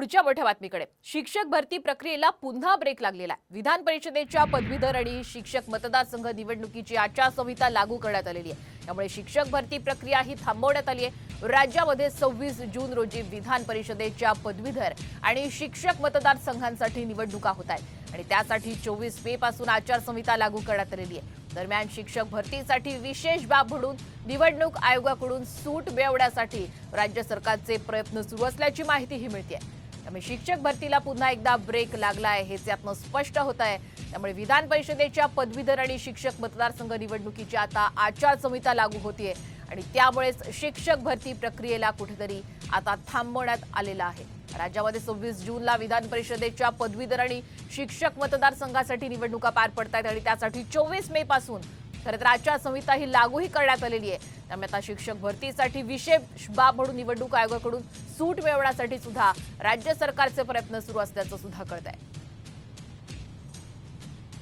पुढच्या मोठ्या बातमीकडे. शिक्षक भरती प्रक्रियेला पुन्हा ब्रेक लागलेला आहे. विधान परिषदेच्या पदवीधर आणि शिक्षक मतदारसंघ निवडणुकीची आचारसंहिता लागू करण्यात आलेली आहे. त्यामुळे शिक्षक भरती प्रक्रिया ही थांबवण्यात आली आहे. राज्यामध्ये सव्वीस जून रोजी विधान परिषदेच्या पदवीधर आणि शिक्षक मतदारसंघांसाठी निवडणुका होत आहेत. आणि त्यासाठी चोवीस मे पासून आचारसंहिता लागू करण्यात आलेली आहे. दरम्यान शिक्षक भरतीसाठी विशेष बाब म्हणून निवडणूक आयोगाकडून सूट मिळवण्यासाठी राज्य सरकारचे प्रयत्न सुरू असल्याची माहितीही मिळते आहे. त्यामुळे शिक्षक भरतीला पुन्हा एकदा ब्रेक लागला आहे हेच यातनं स्पष्ट होत आहे. त्यामुळे विधान परिषदेच्या पदवीधर आणि शिक्षक मतदारसंघ निवडणुकीची आता आचारसंहिता लागू होतीये. आणि त्यामुळेच शिक्षक भरती प्रक्रियेला कुठेतरी आता थांबवण्यात आलेलं आहे. राज्यामध्ये सव्वीस जूनला विधान परिषदेच्या पदवीधर आणि शिक्षक मतदारसंघासाठी निवडणुका पार पडत आहेत आणि त्यासाठी चोवीस मे पासून खरं तर आचारसंहिता ही लागूही करण्यात आलेली आहे. त्यामुळे आता शिक्षक भरतीसाठी विशेष बाब म्हणून निवडणूक आयोगाकडून सूट मिळवण्यासाठी सुद्धा राज्य सरकारचे प्रयत्न सुरू असल्याचं सुद्धा कळत आहे